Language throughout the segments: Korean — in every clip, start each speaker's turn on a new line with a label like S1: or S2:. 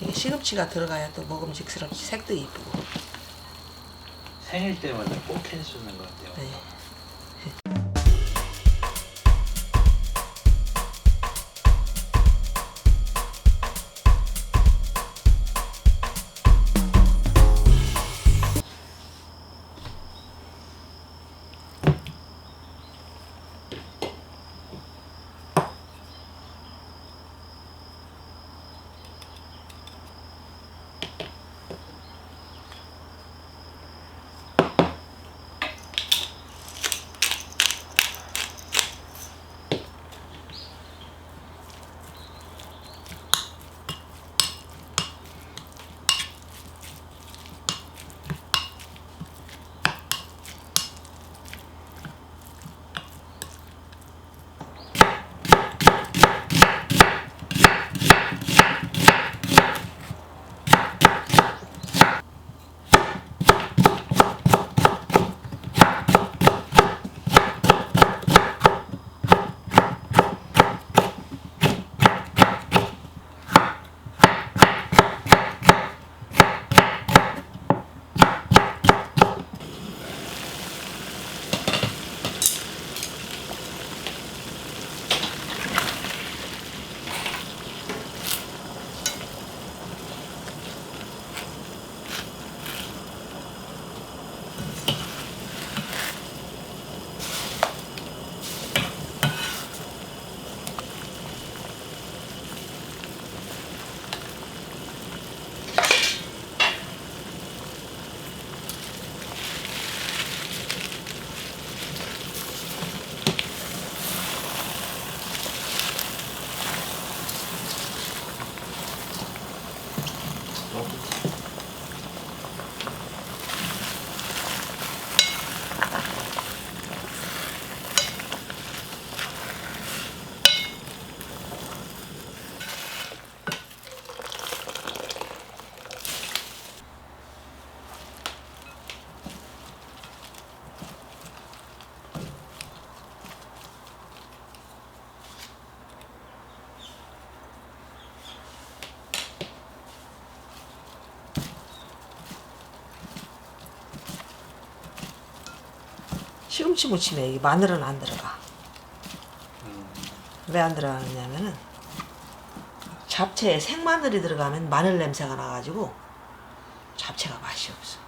S1: 이게 시금치가 들어가야 또 먹음직스럽지 색도 이쁘고
S2: 생일 때마다 꼭 해주는 것 같아요.
S1: 네. 시금치 무침에 이 마늘은 안 들어가
S2: 음,
S1: 왜안 들어가느냐면은 잡채에 생마늘이 들어가면 마늘 냄새가 나가지고 잡채가 맛이 없어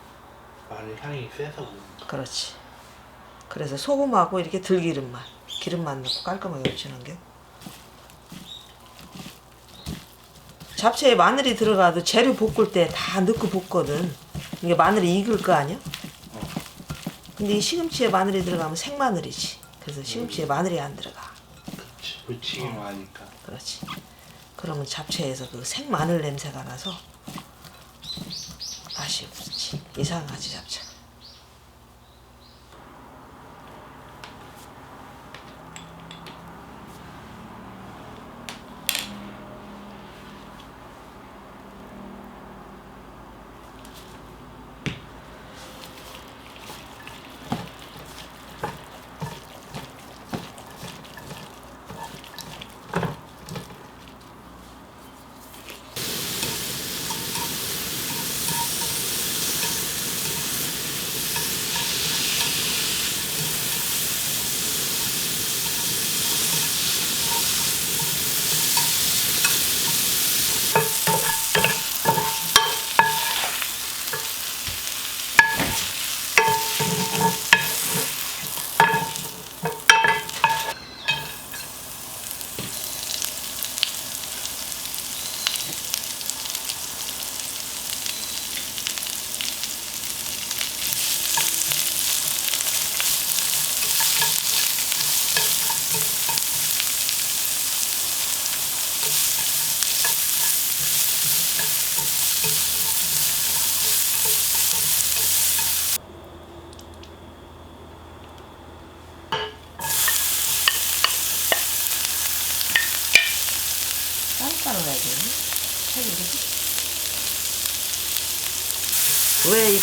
S2: 마늘 향이 세서 그런가.
S1: 그렇지. 그래서 소금하고 이렇게 들기름만, 기름만 넣고 깔끔하게 무치는 게. 잡채에 마늘이 들어가도 재료 볶을 때 다 넣고 볶거든. 이게 마늘이 익을 거 아니야?
S2: 어.
S1: 근데 이 시금치에 마늘이 들어가면 생마늘이지. 그래서 시금치에 마늘이 안 들어가.
S2: 그치, 무치기만 하니까.
S1: 그렇지. 그러면 잡채에서 그 생마늘 냄새가 나서 맛이 없지. 이상하지 잡채.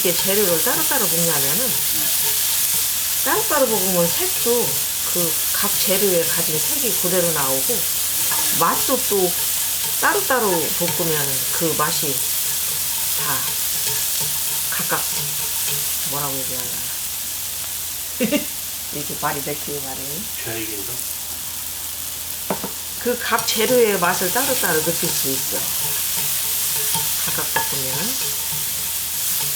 S1: 이렇게 재료를 따로따로 볶냐면은 따로따로 볶으면 색도 그 각 재료에 가진 색이 그대로 나오고 맛도 또 따로따로 볶으면 그 맛이 다 각각 뭐라고 얘기해야 하나. 이렇게 말이
S2: 저에게도
S1: 그각 재료의 맛을 따로따로 느낄 수 있어. 각각 볶으면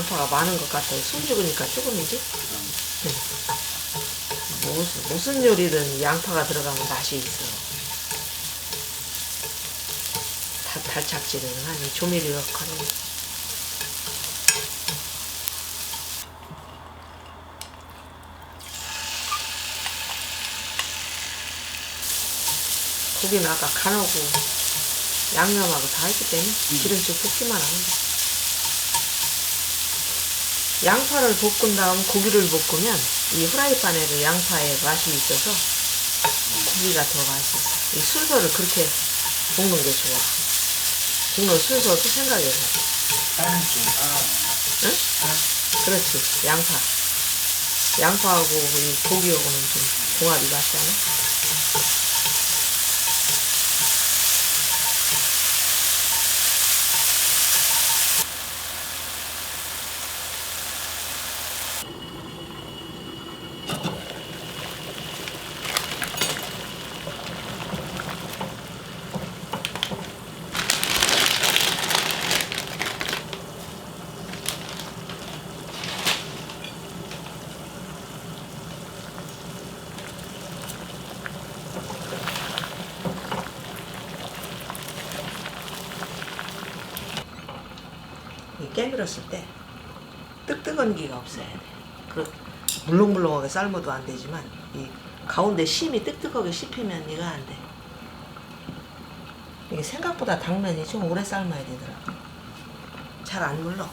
S1: 양파가 많은 것 같아요. 숨 죽으니까 조금이지? 무슨, 무슨 요리든 양파가 들어가면 맛이 있어 다, 달착지근하니 조미료 역할을 고기는 아까 간하고 양념하고 다 했기 때문에 기름칠 볶기만 하면 돼 양파를 볶은 다음 고기를 볶으면 이 후라이팬에도 양파의 맛이 있어서 고기가 더 맛있어. 이 순서를 그렇게 볶는 게 좋아. 볶는 순서도 생각해서. 응? 그렇지. 양파. 양파하고 이 고기하고는 좀 궁합이 맞잖아. 깨물었을 때 뜨뜨건 기가 없어야 돼. 그 물렁물렁하게 삶아도 안 되지만 이 가운데 심이 뜨뜻하게 씹히면 이거 안 돼. 이게 생각보다 당면이 좀 오래 삶아야 되더라고. 잘 안 물러.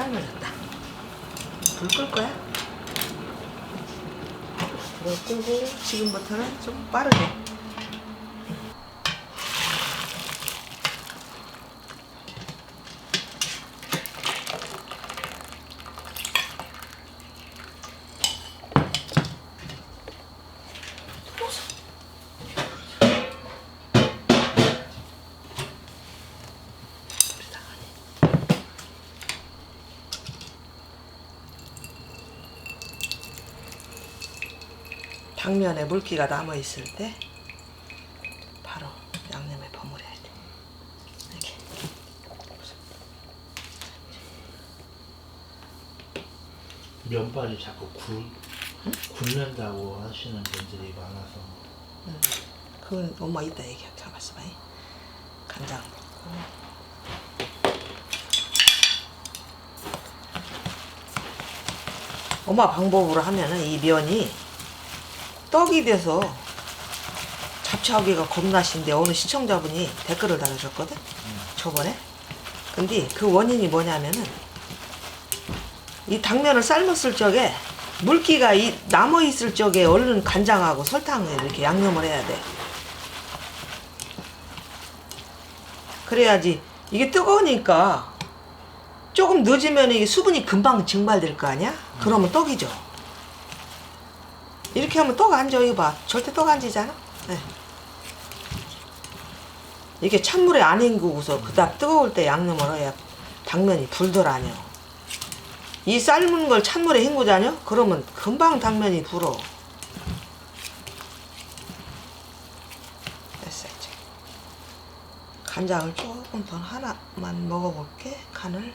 S1: 삶아졌다. 불 끌 거야? 불을 끄고 지금부터는 좀 빠르게. 당면에 물기가 남아 있을 때 바로 양념에 버무려야 돼. 이렇게.
S2: 면발이 자꾸 굴, 굴는다고 하시는 분들이 많아서
S1: 그건 엄마 이따 얘기해. 잡았어 봐요. 간장 넣고. 엄마 방법으로 하면은 이 면이 떡이 돼서 잡채하기가 겁나신데 어느 시청자분이 댓글을 달아줬거든 저번에 근데 그 원인이 뭐냐면은 이 당면을 삶았을 적에 물기가 이 남아 있을 적에 얼른 간장하고 설탕을 이렇게 양념을 해야 돼 그래야지 이게 뜨거우니까 조금 늦으면 이게 수분이 금방 증발될 거 아니야? 그러면 떡이죠. 이렇게 하면 떡안 져, 이거 봐. 절대 떡안 지잖아? 네. 이게 찬물에 안 헹구고서 그다음 뜨거울 때 양념을 해야 당면이 불덜 아뇨. 이 삶은 걸 찬물에 헹구자뇨? 그러면 금방 당면이 불어. 됐어 이제. 간장을 조금 더 하나만 먹어볼게. 간을.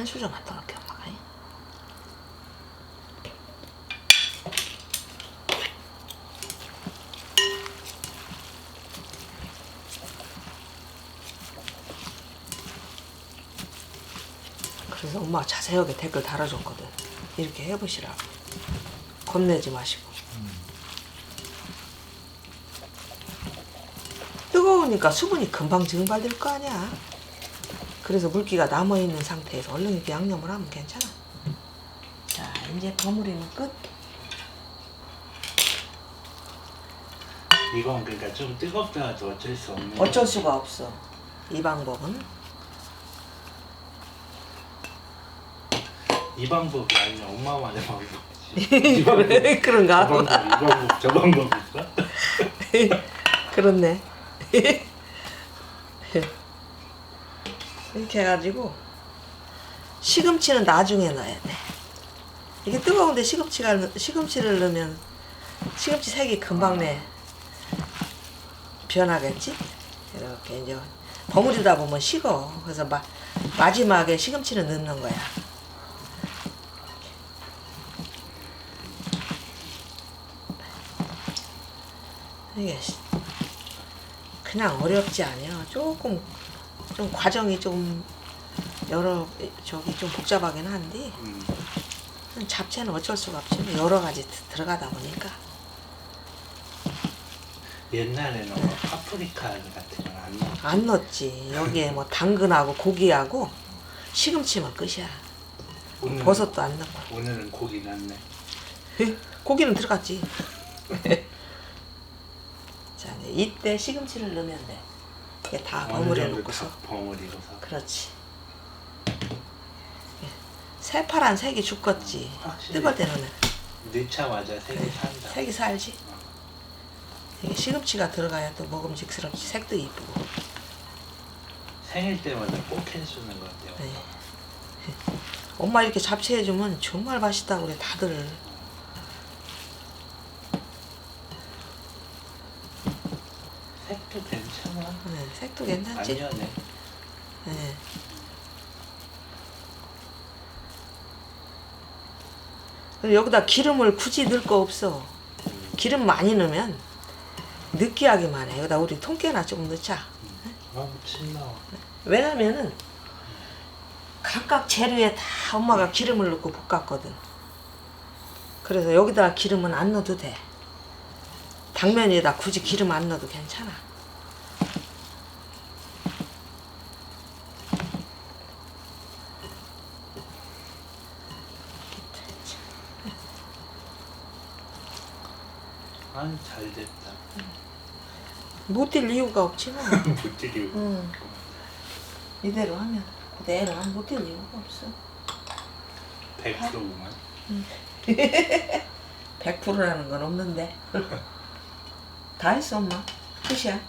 S1: 한 수저만 더 넣을게 엄마가. 그래서 엄마가 자세하게 댓글 달아줬거든. 이렇게 해보시라고. 겁내지 마시고. 뜨거우니까 수분이 금방 증발될 거 아니야. 그래서 물기가 남아있는 상태에서 얼른 이렇게 양념을 하면 괜찮아. 자, 이제 버무리는 끝.
S2: 이건 그러니까 좀 뜨겁다가도 어쩔 수 없는.
S1: 어쩔 수가 없어. 이 방법은.
S2: 이 방법이 아니라 엄마만의 방법이지. 이 방법.
S1: 그런가?
S2: 방법, 이 방법, 저 방법 있어?
S1: 그렇네. 이렇게 해가지고 시금치는 나중에 넣어야 돼. 이게 뜨거운데 시금치가 넣- 시금치를 넣으면 시금치 색이 금방 내 변하겠지? 이렇게 이제 버무리다 보면 식어. 그래서 마, 마지막에 시금치를 넣는 거야. 이게 시- 그냥 어렵지 않아요. 조금 좀 과정이 좀 여러 저기 좀 복잡하긴 한데
S2: 음.
S1: 잡채는 어쩔 수가 없지. 뭐 여러 가지 드- 들어가다 보니까.
S2: 옛날에는 뭐 파프리카 같은 건안
S1: 넣었지. 여기에 뭐 당근하고 고기하고 시금치만 끝이야.
S2: 오늘은-
S1: 버섯도 안 넣고.
S2: 오늘은 고기 넣네.
S1: 고기는 들어갔지. 자 이제 이때 시금치를 넣으면 돼 이게 다 버무려 놓고서
S2: 딱 버무리고서.
S1: 그렇지 새파란 색이 죽겠지
S2: 확실히.
S1: 뜨거울 때는
S2: 넣자마자 색이 산다.
S1: 색이 살지 이게 시금치가 들어가야 또 먹음직스럽지 색도 이쁘고
S2: 생일 때마다 꼭 해주는 것 같아요.
S1: 네. 엄마 이렇게 잡채 해주면 정말 맛있다고 그래 다들
S2: 색도 괜찮아. 안
S1: 괜찮지
S2: 연해.
S1: 네. 그리고 여기다 기름을 굳이 넣을 거 없어
S2: 음.
S1: 기름 많이 넣으면 느끼하기만 해 여기다 우리 통깨나 좀 넣자
S2: 아, 신나와.
S1: 왜냐면은 각각 재료에 다 엄마가 기름을 넣고 볶았거든. 그래서 여기다 기름은 안 넣어도 돼. 당면에다 굳이 기름 안 넣어도 괜찮아.
S2: 아, 잘 됐다.
S1: 못될 이유가 없지 뭐.
S2: 못 드리고.
S1: 응. 이대로 하면 그대로 하면 못될 이유가 없어.
S2: 100%구만.
S1: 100%라는 건 없는데. 다 했어 엄마. 끝이야.